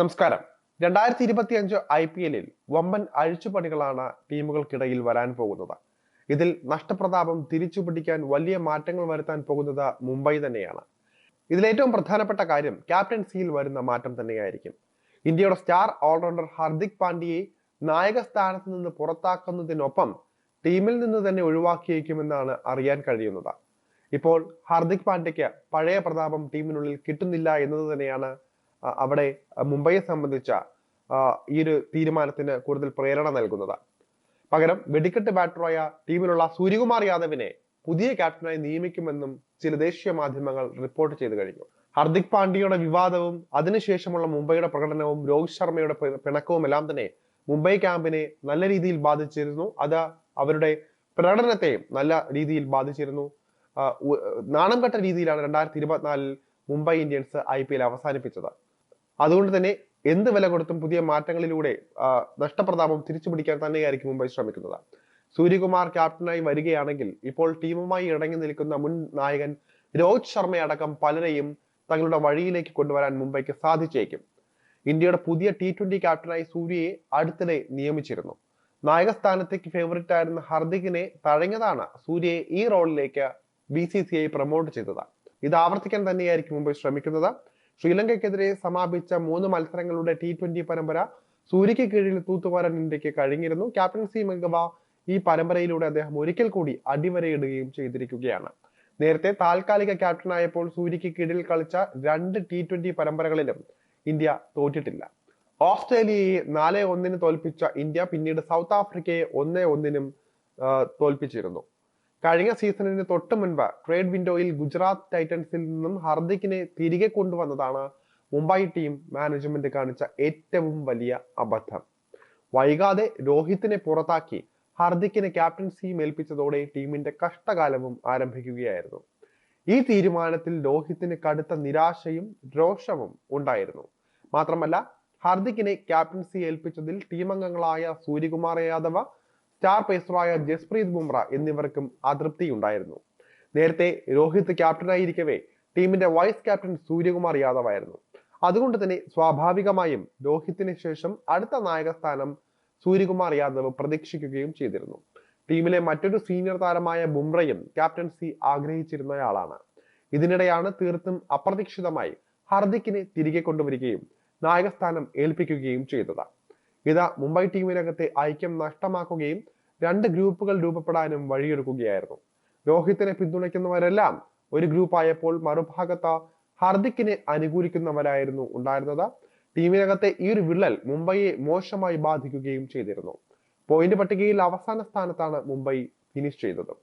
നമസ്കാരം. രണ്ടായിരത്തി ഇരുപത്തി അഞ്ച് ഐ പി എല്ലിൽ വമ്പൻ അഴിച്ചുപണികളാണ് ടീമുകൾക്കിടയിൽ വരാൻ പോകുന്നത്. ഇതിൽ നഷ്ടപ്രതാപം തിരിച്ചു പിടിക്കാൻ വലിയ മാറ്റങ്ങൾ വരുത്താൻ പോകുന്നത് മുംബൈ തന്നെയാണ്. ഇതിലേറ്റവും പ്രധാനപ്പെട്ട കാര്യം ക്യാപ്റ്റൻസിയിൽ വരുന്ന മാറ്റം തന്നെയായിരിക്കും. ഇന്ത്യയുടെ സ്റ്റാർ ഓൾറൗണ്ടർ ഹാർദിക് പാണ്ഡ്യയെ നായക സ്ഥാനത്ത് നിന്ന് പുറത്താക്കുന്നതിനൊപ്പം ടീമിൽ നിന്ന് തന്നെ ഒഴിവാക്കിയേക്കുമെന്നാണ് അറിയാൻ കഴിയുന്നത്. ഇപ്പോൾ ഹാർദിക് പാണ്ഡ്യയ്ക്ക് പഴയ പ്രതാപം ടീമിനുള്ളിൽ കിട്ടുന്നില്ല എന്നത് തന്നെയാണ് അവിടെ മുംബൈയെ സംബന്ധിച്ച ഈ ഒരു തീരുമാനത്തിന് കൂടുതൽ പ്രേരണ നൽകുന്നത്. പകരം വെടിക്കെട്ട് ബാറ്ററായ ടീമിലുള്ള സൂര്യകുമാർ യാദവിനെ പുതിയ ക്യാപ്റ്റനായി നിയമിക്കുമെന്നും ചില ദേശീയ മാധ്യമങ്ങൾ റിപ്പോർട്ട് ചെയ്തു കഴിഞ്ഞു. ഹർദിക് പാണ്ഡ്യയുടെ വിവാദവും അതിനുശേഷമുള്ള മുംബൈയുടെ പ്രകടനവും രോഹിത് ശർമ്മയുടെ പിണക്കവും എല്ലാം തന്നെ മുംബൈ ക്യാമ്പിനെ നല്ല രീതിയിൽ ബാധിച്ചിരുന്നു. അത് അവരുടെ പ്രകടനത്തെയും നല്ല രീതിയിൽ ബാധിച്ചിരുന്നു. നാണം കെട്ട രീതിയിലാണ് രണ്ടായിരത്തി ഇരുപത്തിനാലിൽ Mumbai Indians I P L അവസാനിപ്പിച്ചത്. അതുകൊണ്ട് തന്നെ എന്ത് വില കൊടുത്തും പുതിയ മാറ്റങ്ങളിലൂടെ നഷ്ടപ്രതാപം തിരിച്ചു പിടിക്കാൻ തന്നെയായിരിക്കും മുംബൈ ശ്രമിക്കുന്നത്. സൂര്യകുമാർ ക്യാപ്റ്റനായി വരികയാണെങ്കിൽ ഇപ്പോൾ ടീമുമായി ഇണങ്ങി നിൽക്കുന്ന മുൻ നായകൻ രോഹിത് ശർമ്മയടക്കം പലരെയും തങ്ങളുടെ വഴിയിലേക്ക് കൊണ്ടുവരാൻ മുംബൈക്ക് സാധിച്ചേക്കും. ഇന്ത്യയുടെ പുതിയ ടി ട്വന്റി ക്യാപ്റ്റനായി സൂര്യയെ അടുത്തിടെ നിയമിച്ചിരുന്നു. നായക സ്ഥാനത്തേക്ക് ഫേവറേറ്റ് ആയിരുന്ന ഹർദിക്കിനെ തഴഞ്ഞതാണ് സൂര്യയെ ഈ റോളിലേക്ക് B C C I promote ചെയ്തത്. ഇത് ആവർത്തിക്കാൻ തന്നെയായിരിക്കും മുംബൈ ശ്രമിക്കുന്നത്. ശ്രീലങ്കയ്ക്കെതിരെ സമാപിച്ച മൂന്ന് മത്സരങ്ങളുടെ ടി ട്വന്റി പരമ്പര സൂര്യയ്ക്ക് കീഴിൽ തൂത്തുവാരാൻ ഇന്ത്യയ്ക്ക് കഴിഞ്ഞിരുന്നു. ക്യാപ്റ്റൻസി മികവ ഈ പരമ്പരയിലൂടെ അദ്ദേഹം ഒരിക്കൽ കൂടി അടിവരയിടുകയും ചെയ്തിരിക്കുകയാണ്. നേരത്തെ താൽക്കാലിക ക്യാപ്റ്റനായപ്പോൾ സൂര്യയ്ക്ക് കീഴിൽ കളിച്ച രണ്ട് ടി ട്വന്റി പരമ്പരകളിലും ഇന്ത്യ തോറ്റിട്ടില്ല. ഓസ്ട്രേലിയയെ നാലേ ഒന്നിന് തോൽപ്പിച്ച ഇന്ത്യ പിന്നീട് സൗത്ത് ആഫ്രിക്കയെ ഒന്നേ ഒന്നിനും തോൽപ്പിച്ചിരുന്നു. കഴിഞ്ഞ സീസണിന് തൊട്ട് മുൻപ് ട്രേഡ് വിൻഡോയിൽ ഗുജറാത്ത് ടൈറ്റൻസിൽ നിന്നും ഹർദിക്കിനെ തിരികെ കൊണ്ടുവന്നതാണ് മുംബൈ ടീം മാനേജ്മെന്റ് കാണിച്ച ഏറ്റവും വലിയ അബദ്ധം. വൈകാതെ രോഹിത്തിനെ പുറത്താക്കി ഹർദിക്കിനെ ക്യാപ്റ്റൻസിയും ഏൽപ്പിച്ചതോടെ ടീമിന്റെ കഷ്ടകാലവും ആരംഭിക്കുകയായിരുന്നു. ഈ തീരുമാനത്തിൽ രോഹിത്തിന് കടുത്ത നിരാശയും രോഷവും ഉണ്ടായിരുന്നു. മാത്രമല്ല ഹർദിക്കിനെ ക്യാപ്റ്റൻസി ഏൽപ്പിച്ചതിൽ ടീമംഗങ്ങളായ സൂര്യകുമാർ യാദവ സ്റ്റാർ പേസറായ ജസ്പ്രീത് ബുംറ എന്നിവർക്കും അതൃപ്തിയുണ്ടായിരുന്നു നേരത്തെ രോഹിത് ക്യാപ്റ്റനായിരിക്കവേ ടീമിന്റെ വൈസ് ക്യാപ്റ്റൻ സൂര്യകുമാർ യാദവ് ആയിരുന്നു. അതുകൊണ്ട് തന്നെ സ്വാഭാവികമായും രോഹിത്തിന് ശേഷം അടുത്ത നായക സ്ഥാനം സൂര്യകുമാർ യാദവ് പ്രതീക്ഷിക്കുകയും ചെയ്തിരുന്നു. ടീമിലെ മറ്റൊരു സീനിയർ താരമായ ബുംറയും ക്യാപ്റ്റൻസി ആഗ്രഹിച്ചിരുന്നയാളാണ്. ഇതിനിടെയാണ് തീർത്തും അപ്രതീക്ഷിതമായി ഹർദിക്കിനെ തിരികെ കൊണ്ടുവരികയും നായകസ്ഥാനം ഏൽപ്പിക്കുകയും ചെയ്തത്. ഇത് മുംബൈ ടീമിനകത്തെ ഐക്യം നഷ്ടമാക്കുകയും രണ്ട് ഗ്രൂപ്പുകൾ രൂപപ്പെടാനും വഴിയൊരുക്കുകയായിരുന്നു. രോഹിത്തിനെ പിന്തുണയ്ക്കുന്നവരെല്ലാം ഒരു ഗ്രൂപ്പായപ്പോൾ മറുഭാഗത്ത് ഹർദിക്കിനെ അനുകൂലിക്കുന്നവരായിരുന്നു ഉണ്ടായിരുന്നത്. ടീമിനകത്തെ ഈ ഒരു വിള്ളൽ മുംബൈയെ മോശമായി ബാധിക്കുകയും ചെയ്തിരുന്നു. പോയിന്റ് പട്ടികയിൽ അവസാന സ്ഥാനത്താണ് മുംബൈ ഫിനിഷ് ചെയ്തത്.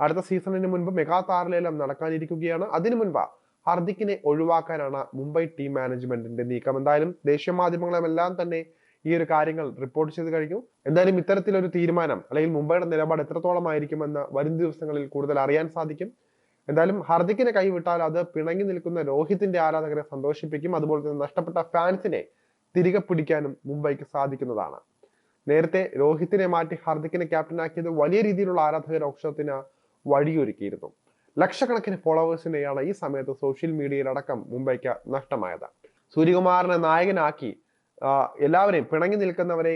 അടുത്ത സീസണിന് മുൻപ് മെഗാ താരലേലം നടക്കാനിരിക്കുകയാണ്. അതിനു മുൻപ് ഹർദിക്കിനെ ഒഴിവാക്കാനാണ് മുംബൈ ടീം മാനേജ്മെന്റിന്റെ നീക്കം. എന്തായാലും ദേശീയ മാധ്യമങ്ങളെല്ലാം തന്നെ ഈ ഒരു കാര്യങ്ങൾ റിപ്പോർട്ട് ചെയ്ത് കഴിഞ്ഞു. എന്തായാലും ഇത്തരത്തിലൊരു തീരുമാനം അല്ലെങ്കിൽ മുംബൈയുടെ നിലപാട് എത്രത്തോളം ആയിരിക്കുമെന്ന് വരും ദിവസങ്ങളിൽ കൂടുതൽ അറിയാൻ സാധിക്കും. എന്തായാലും ഹർദിക്കിനെ കൈവിട്ടാൽ അത് പിണങ്ങി നിൽക്കുന്ന രോഹിത്തിന്റെ ആരാധകരെ സന്തോഷിപ്പിക്കും. അതുപോലെ തന്നെ നഷ്ടപ്പെട്ട ഫാൻസിനെ തിരികെ പിടിക്കാനും മുംബൈക്ക് സാധിക്കുന്നതാണ്. നേരത്തെ രോഹിത്തിനെ മാറ്റി ഹർദിക്കിനെ ക്യാപ്റ്റനാക്കിയത് വലിയ രീതിയിലുള്ള ആരാധക രോക്ഷത്തിന് വഴിയൊരുക്കിയിരുന്നു. ലക്ഷക്കണക്കിന് ഫോളോവേഴ്സിനെയാണ് ഈ സമയത്ത് സോഷ്യൽ മീഡിയയിലടക്കം മുംബൈക്ക് നഷ്ടമായത്. സൂര്യകുമാറിനെ നായകനാക്കി എല്ലാവരെയും പിണങ്ങി നിൽക്കുന്നവരെ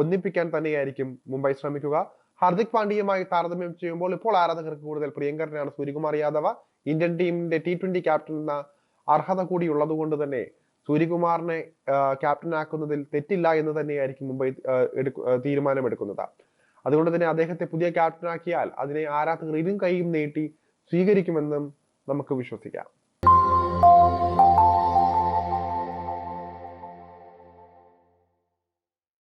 ഒന്നിപ്പിക്കാൻ തന്നെയായിരിക്കും മുംബൈ ശ്രമിക്കുക. ഹാർദിക് പാണ്ഡ്യയുമായി താരതമ്യം ചെയ്യുമ്പോൾ ഇപ്പോൾ ആരാധകർക്ക് കൂടുതൽ പ്രിയങ്കരനാണ് സൂര്യകുമാർ യാദവ. ഇന്ത്യൻ ടീമിന്റെ ടി ട്വന്റി ക്യാപ്റ്റൻ എന്ന അർഹത കൂടി ഉള്ളത് കൊണ്ട് തന്നെ സൂര്യകുമാറിനെ ക്യാപ്റ്റനാക്കുന്നതിൽ തെറ്റില്ല എന്ന് തന്നെയായിരിക്കും മുംബൈ തീരുമാനമെടുക്കുന്നത്. അതുകൊണ്ട് തന്നെ അദ്ദേഹത്തെ പുതിയ ക്യാപ്റ്റനാക്കിയാൽ അതിനെ ആരാധകർ ഇരും കൈയും നീട്ടി സ്വീകരിക്കുമെന്നും നമുക്ക് വിശ്വസിക്കാം.